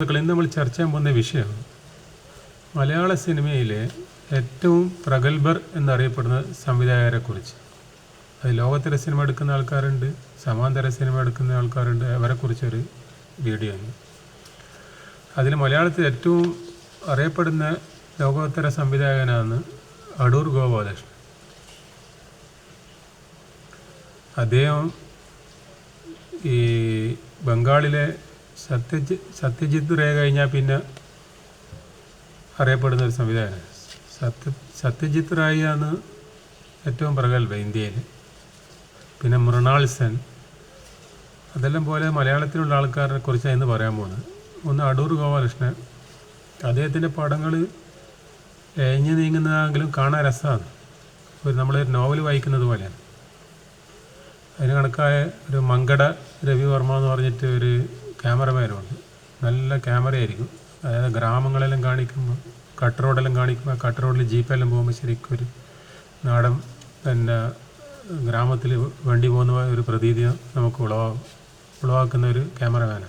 ഇന്ന് നമ്മൾ ചർച്ച ചെയ്യാൻ പോകുന്ന വിഷയം മലയാള സിനിമയിലെ ഏറ്റവും പ്രഗത്ഭർ എന്നറിയപ്പെടുന്ന സംവിധായകരെ കുറിച്ച് അത് ലോകത്തിലെ സിനിമ എടുക്കുന്ന ആൾക്കാരുണ്ട് സമാന്തര സിനിമ എടുക്കുന്ന ആൾക്കാരുണ്ട് അവരെക്കുറിച്ചൊരു വീഡിയോ ആണ്. അതിൽ മലയാളത്തിൽ ഏറ്റവും അറിയപ്പെടുന്ന ലോകോത്തര സംവിധായകനാണ് അടൂർ ഗോപാലകൃഷ്ണൻ. അദ്ദേഹം ഈ ബംഗാളിലെ സത്യജി സത്യജിത്ത് റേ കഴിഞ്ഞാൽ പിന്നെ അറിയപ്പെടുന്ന ഒരു സംവിധായകൻ സത്യ സത്യജിത്ത് റായിയാണ് ഏറ്റവും പ്രഗത്ഭ ഇന്ത്യയിൽ പിന്നെ മൃണാൾ സെൻ അതെല്ലാം പോലെ മലയാളത്തിലുള്ള ആൾക്കാരെ കുറിച്ചാണ് പറയാൻ പോകുന്നത് ഒന്ന് അടൂർ ഗോപാലകൃഷ്ണൻ. അദ്ദേഹത്തിന്റെ പടങ്ങൾ എഴഞ്ഞു നീങ്ങുന്നതാണെങ്കിലും കാണാൻ രസമാണ് ഒരു നമ്മളൊരു നോവൽ വായിക്കുന്നത് പോലെയാണ്. അതിന് കണക്കായ ഒരു മങ്കട രവിവർമ്മ എന്ന് പറഞ്ഞിട്ട് ഒരു ക്യാമറമാനുണ്ട്. നല്ല ക്യാമറയായിരിക്കും. അതായത് ഗ്രാമങ്ങളെല്ലാം കാണിക്കുമ്പോൾ കട്ട് റോഡെല്ലാം കാണിക്കുമ്പോൾ കട്ട് റോഡിൽ ജീപ്പെല്ലാം പോകുമ്പോൾ ശരിക്കും ഒരു നാടൻ പിന്നെ ഗ്രാമത്തിൽ വണ്ടി പോകുന്ന ഒരു പ്രതീതി നമുക്ക് ഉളവാകും ഉളവാക്കുന്ന ഒരു ക്യാമറമാനാണ്.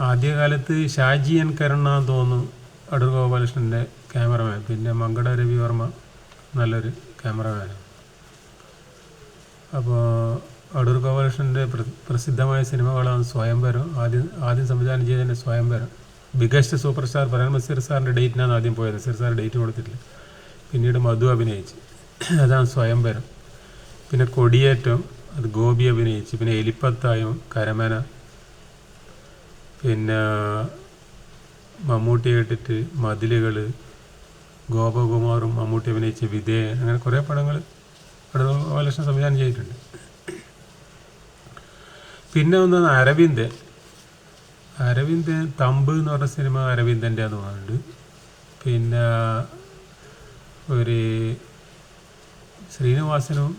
ആദ്യകാലത്ത് ഷാജി എൻ കരുണ തോന്നുന്നു അടൂർ ഗോപാലകൃഷ്ണന്റെ ക്യാമറമാൻ. പിന്നെ മങ്കട രവിവർമ്മ നല്ലൊരു ക്യാമറമാനാണ്. അപ്പോൾ അടൂർ ഗോപാലകൃഷ്ണന്റെ പ്ര- പ്രസിദ്ധമായ സിനിമകളാണ് സ്വയംവരം. ആദ്യം ആദ്യം സംവിധാനം ചെയ്തതിന്റെ സ്വയംവരം. ബിഗസ്റ്റ് സൂപ്പർ സ്റ്റാർ പറയാൻ നസീർ സാറിന്റെ ഡേറ്റിനാണ് ആദ്യം പോയത്. നസീർ സാർ ഡേറ്റ് കൊടുത്തിട്ടില്ല. പിന്നീട് മധു അഭിനയിച്ച്. അതാണ് സ്വയംവരം. പിന്നെ കൊടിയേറ്റം അത് ഗോപി അഭിനയിച്ച്. പിന്നെ എലിപ്പത്തായം കരമന. പിന്നെ മമ്മൂട്ടി കേട്ടിട്ട് മതിലുകൾ ഗോപകുമാറും മമ്മൂട്ടി അഭിനയിച്ച വിധേയൻ അങ്ങനെ കുറേ പടങ്ങൾ അടൂർ വയലേഷൻ സംവിധാനം ചെയ്തിട്ടുണ്ട്. പിന്നെ ഒന്നാണ് അരവിന്ദൻ അരവിന്ദൻ തമ്പ് എന്ന് പറഞ്ഞ സിനിമ അരവിന്ദന്റെ എന്ന് പറഞ്ഞിട്ടുണ്ട്. പിന്നെ ഒരു ശ്രീനിവാസനും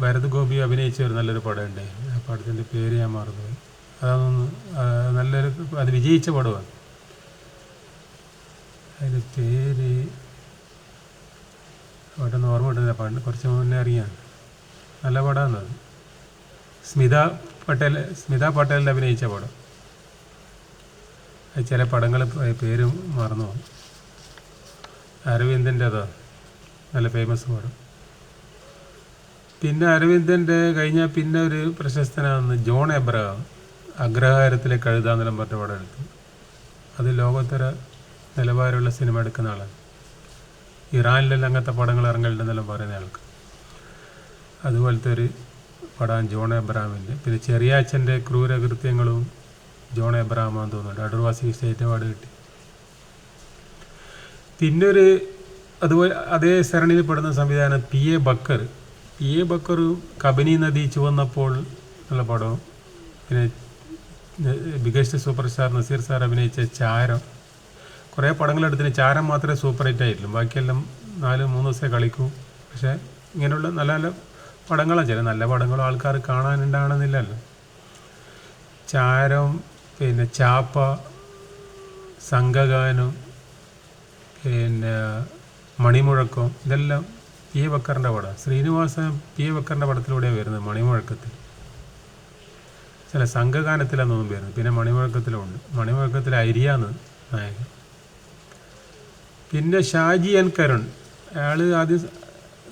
ഭരത് ഗോപി അഭിനയിച്ച ഒരു നല്ലൊരു പടം ഉണ്ടായിരുന്നു ആ പടത്തിന്റെ പേര് ഞാൻ മറന്നുപോയി. അതൊന്ന് നല്ലൊരു അത് വിജയിച്ച പടമാണ്. അതിന്റെ പേര് പെട്ടെന്ന് ഓർമ്മ കിട്ടുന്നില്ല. പണ്ട് കുറച്ച് മുന്നേ അറിയാം നല്ല പടമാണ് അത്. സ്മിത പട്ടേൽ സ്മിത പട്ടേലിന്റെ അഭിനയിച്ച പടം. ചില പടങ്ങൾ പേരും മറന്നു പോകും അരവിന്ദന്റെ അതോ നല്ല ഫേമസ് പടം. പിന്നെ അരവിന്ദന്റെ കഴിഞ്ഞാൽ പിന്നെ ഒരു പ്രശസ്തനാണ് ജോൺ എബ്രഹാം. അഗ്രഹാരത്തിലെ കഴുതാന്നെല്ലാം പറഞ്ഞ പടം എടുത്തു. അത് ലോകോത്തര നിലവാരമുള്ള സിനിമ എടുക്കുന്ന ആളാണ്. ഇറാനിലെല്ലാം അങ്ങനത്തെ പടങ്ങൾ ഇറങ്ങലുണ്ടെന്നെല്ലാം പറയുന്ന ആൾക്ക്. അതുപോലത്തെ ഒരു പടം ജോൺ എബ്രാമിന്റെ. പിന്നെ ചെറിയ അച്ഛന്റെ ക്രൂരകൃത്യങ്ങളും ജോൺ എബ്രാമാന്ന് തോന്നുന്നുണ്ട്. അടൂർവാസി സ്റ്റേറ്റ് അവാർഡ് കിട്ടി. പിന്നെ ഒരു അതുപോലെ അതേ സരണിയിൽ പെടുന്ന സംവിധാനം P A Backer. P A Backer Kabani നദി ചുവന്നപ്പോൾ എന്നുള്ള പടവും പിന്നെ biggest super star Nazir sir അഭിനയിച്ച ചാരം. കുറേ പടങ്ങളെടുത്തിന് ചാരം മാത്രമേ സൂപ്പർ ഹിറ്റ് ആയിട്ടുള്ളൂ ബാക്കിയെല്ലാം നാല് മൂന്ന് ദിവസമേ കളിക്കൂ. പക്ഷേ ഇങ്ങനെയുള്ള നല്ല നല്ല പടങ്ങളാണ് ചില നല്ല പടങ്ങളും ആൾക്കാർ കാണാനുണ്ടാകണമെന്നില്ലല്ലോ. ചാരം പിന്നെ ചാപ്പ സംഘഗാനം പിന്നെ മണിമുഴക്കം ഇതെല്ലാം പി എ ബക്കറിന്റെ പടം ശ്രീനിവാസൻ പി എ ബക്കറിന്റെ പടത്തിലൂടെയാണ് വരുന്നത് മണിമുഴക്കത്തിൽ. ചില സംഘഗാനത്തിലാണെന്നൊന്നും വരുന്നത്. പിന്നെ മണിമുഴക്കത്തിലുണ്ട്. മണിമുഴക്കത്തിൽ അരിയാന്ന് നായകൻ. പിന്നെ ഷാജി എൻ കരുൺ. അയാൾ ആദ്യം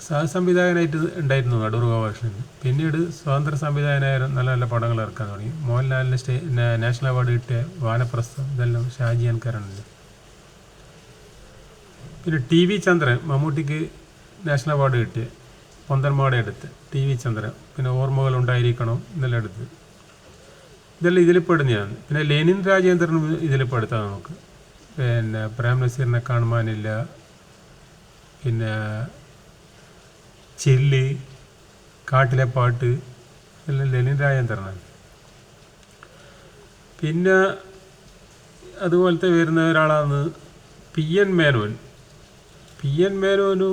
സഹസംവിധായകനായിട്ട് ഉണ്ടായിരുന്നു അടൂർ ഗോപാലകൃഷ്ണൻ പിന്നീട് സ്വതന്ത്ര സംവിധായകനായ നല്ല നല്ല പടങ്ങൾ ഇറക്കാൻ തുടങ്ങി. മോഹൻലാലിന് സ്റ്റേ നാഷണൽ അവാർഡ് കിട്ടിയ വാനപ്രസ്ഥം ഇതെല്ലാം ഷാജി എൻ കരുണിന്റെ. പിന്നെ ടി വി ചന്ദ്രൻ മമ്മൂട്ടിക്ക് നാഷണൽ അവാർഡ് കിട്ടിയ പൊന്തന്മാടെ എടുത്ത്. ടി വി ചന്ദ്രൻ പിന്നെ ഓർമ്മകൾ ഉണ്ടായിരിക്കണം ഇതെല്ലാം എടുത്ത്. ഇതെല്ലാം ഇതിൽ പെടുന്നതാണ് പിന്നെ ലെനിൻ രാജേന്ദ്രൻ ഇതിൽ പെടുത്താം നമുക്ക്. പിന്നെ പ്രേം നസീറിനെ കാണുവാനില്ല. പിന്നെ ചെല്ലി കാട്ടിലെ പാട്ട് എല്ലാം ലെനിൻ രാജേന്ദ്രനാണ്. പിന്നെ അതുപോലത്തെ വരുന്ന ഒരാളാണ് P N Menon. P N മേനോനു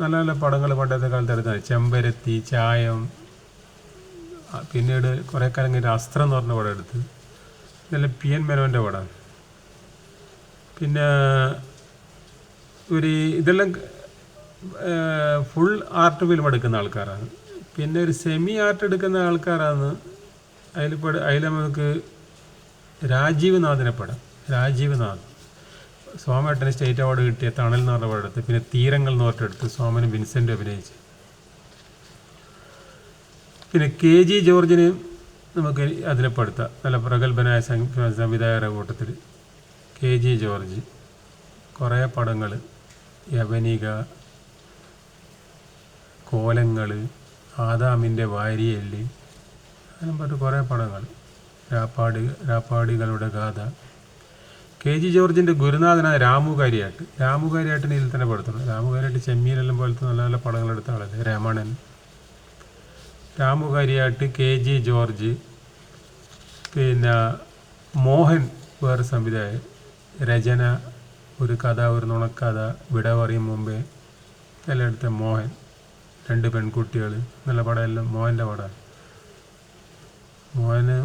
നല്ല നല്ല പടങ്ങൾ പണ്ടത്തെ കാലത്ത് എടുത്താണ് ചെമ്പരത്തി ചായം പിന്നീട് കുറേ കാലം കഴിഞ്ഞ് അസ്ത്രം എന്ന് പറഞ്ഞ പടം എടുത്ത്. ഇതെല്ലാം പി എൻ മേനോന്റെ പടമാണ് പിന്നെ ഒരു ഇതെല്ലാം ഫുൾ ആർട്ട് ഫിലിം എടുക്കുന്ന ആൾക്കാരാണ്. പിന്നെ ഒരു സെമി ആർട്ട് എടുക്കുന്ന ആൾക്കാരാണ്. അതിൽ പെട അതിൽ നമുക്ക് രാജീവ് നാഥിനെ പെടാം. രാജീവ് നാഥ് സോമേട്ടന് സ്റ്റേറ്റ് അവാർഡ് കിട്ടിയ തണൽ എന്ന് പറഞ്ഞ പടത്ത് പിന്നെ തീരങ്ങൾ എന്ന് പറഞ്ഞെടുത്ത് സോമനും വിൻസെന്റ് അഭിനയിച്ച്. പിന്നെ കെ ജി ജോർജിനെയും നമുക്ക് അതിനെ പെടുത്താം. നല്ല പ്രഗത്ഭനായ സംവിധായകരുടെ കൂട്ടത്തിൽ കെ ജി ജോർജ് കുറേ പടങ്ങൾ യവനിക കോലങ്ങൾ ആദാമിന്റെ വാരിയല്ലി അങ്ങനെ പറഞ്ഞിട്ട് കുറേ പടങ്ങൾ. രാപ്പാടി രാപ്പാടികളുടെ ഗാഥ. കെ ജി ജോർജിന്റെ ഗുരുനാഥനായ രാമുകാരിയാട്ട് രാമുകാരിയാട്ടിന് ഇതിൽ തന്നെ പെടുത്തുള്ളൂ. രാമുകാരിയായിട്ട് ചെമ്മീനെല്ലാം പോലത്തെ നല്ല നല്ല പടങ്ങൾ എടുത്ത ആളല്ലേ? രമണൻ. രാമുകാരിയാട്ട് കെ ജി ജോർജ് പിന്നെ മോഹൻ വേറെ സംവിധായകൻ. രചന ഒരു കഥ ഒരു നുണക്കഥ വിട പറയും മുമ്പേ എല്ലാം എടുത്ത മോഹൻ രണ്ട് പെൺകുട്ടികൾ നല്ല പടമെല്ലാം മോഹന്റെ പടമാണ് മോഹന്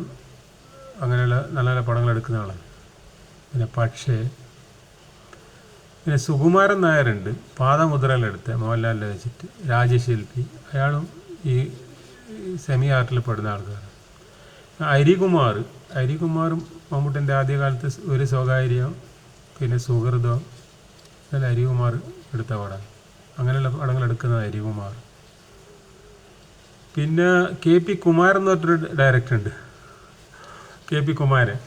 അങ്ങനെയുള്ള നല്ല നല്ല പടങ്ങൾ എടുക്കുന്ന ആളാണ് പിന്നെ പക്ഷേ പിന്നെ സുകുമാരൻ നായരുണ്ട്. പാദമുദ്രയിലെടുത്ത് മോഹൻലാലിനെ വെച്ചിട്ട് രാജശില്പി. അയാളും ഈ സെമി ആർട്ടിൽ പെടുന്ന ആൾക്കാരാണ് അരികുമാർ. അരികുമാറും മമ്മൂട്ടിന്റെ ആദ്യകാലത്ത് ഒരു സ്വകാര്യം പിന്നെ സുഹൃതം അല്ല അരികുമാർ എടുത്ത പടം. അങ്ങനെയുള്ള പടങ്ങൾ എടുക്കുന്നത് അരികുമാർ. പിന്നെ കെ പി കുമാരൻ എന്ന് പറഞ്ഞൊരു ഡയറക്ടർ ഉണ്ട്. കെ പി കുമാരൻ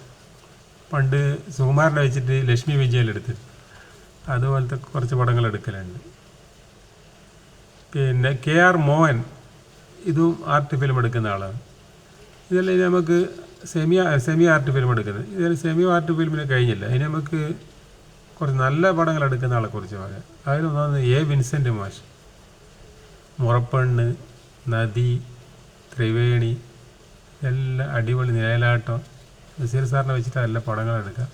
പണ്ട് സുകുമാരനെ വെച്ചിട്ട് ലക്ഷ്മി വിജയിലെടുത്ത് അതുപോലത്തെ കുറച്ച് പടങ്ങൾ എടുക്കലുണ്ട്. പിന്നെ കെ ആർ മോഹൻ ഇതും ആർട്ട് ഫിലിം എടുക്കുന്ന ആളാണ്. ഇതെല്ലാം ഇനി നമുക്ക് സെമി സെമി ആർട്ട് ഫിലിം എടുക്കുന്നത്. ഇതെല്ലാം സെമി ആർട്ട് ഫിലിമിന് കഴിഞ്ഞില്ല. ഇനി നമുക്ക് കുറച്ച് നല്ല പടങ്ങൾ എടുക്കുന്ന ആളെ കുറിച്ച് പറയാം. അതിലൊന്നാണ് എ. വിൻസെന്റ് മാഷ്. മുറപ്പെണ്ണ് നദി ത്രിവേണി എല്ലാം അടിപൊളി നിഴലാട്ടം. നസീർ സാറിനെ വെച്ചിട്ട് നല്ല പടങ്ങൾ എടുക്കാം.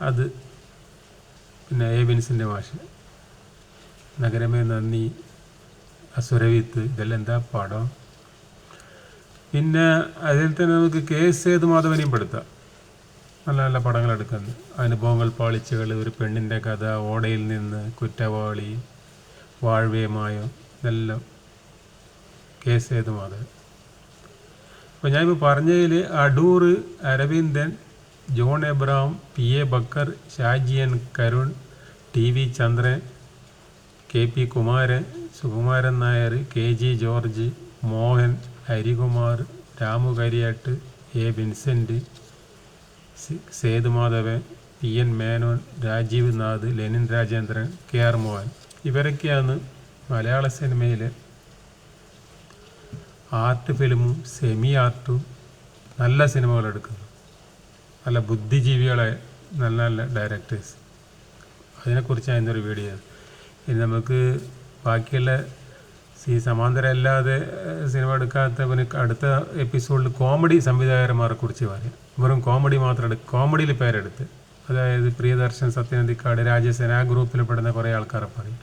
അത് പിന്നെ എ. വിൻസിന്റെ മാഷ്. നഗരമേ നന്ദി അസുരവിത്ത് ഇതെല്ലാം എന്താ പടം? പിന്നെ അതിൽ തന്നെ നമുക്ക് കെ എസ് സേതുമാധവനെയും പെടുത്താം. നല്ല നല്ല പടങ്ങൾ എടുക്കുന്നത് അനുഭവങ്ങൾ പാളിച്ചകൾ ഒരു പെണ്ണിന്റെ കഥ ഓടയിൽ നിന്ന് കുറ്റവാളി വാഴ്വേമായോ ഇതെല്ലാം കെ എസ് സേതുമാധവൻ അപ്പോൾ ഞാനിപ്പോൾ പറഞ്ഞതിൽ Adoor Aravindan John Abraham P A Backer Shaji N Karun T V Chandran K P Kumaran Sukumaran Nair K G George Mohan Harikumar Ramu Kariat A. Vincent C- Sethumadhavan P. N. Menon Rajeev Nath Lenin Rajendran K. R. Mohan. ഇവരൊക്കെയാണ് മലയാള സിനിമയിലെ art ഫിലിമും semi ആർട്ടും നല്ല സിനിമകൾ എടുക്കുന്നു നല്ല ബുദ്ധിജീവികളെ നല്ല നല്ല directors. അതിനെക്കുറിച്ച് അതിന്റെ ഒരു വീഡിയോ. ഇനി നമുക്ക് ബാക്കിയുള്ള ഈ സമാന്തരം അല്ലാതെ സിനിമ എടുക്കാത്ത പിന്നെ അടുത്ത എപ്പിസോഡിൽ കോമഡി സംവിധായകന്മാരെ കുറിച്ച് പറയാം. വെറും കോമഡി മാത്രം എടുക്കും കോമഡിയിൽ പേരെടുത്ത്. അതായത് പ്രിയദർശൻ സത്യനന്ദിക്കാട് രാജസേന ആ ഗ്രൂപ്പിൽ പെടുന്ന കുറേ ആൾക്കാരെ പറയും.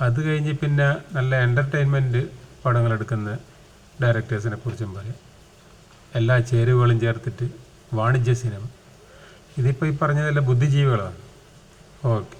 അത് കഴിഞ്ഞ് പിന്നെ നല്ല എന്റർടൈൻമെന്റ് പടങ്ങൾ എടുക്കുന്ന ഡയറക്ടേഴ്സിനെ കുറിച്ചും പറയാം. എല്ലാ ചേരുവകളും ചേർത്തിട്ട് വാണിജ്യ സിനിമ. ഇതിപ്പോൾ ഈ പറഞ്ഞതെല്ലാം ബുദ്ധിജീവികളാണ്. ഓക്കെ.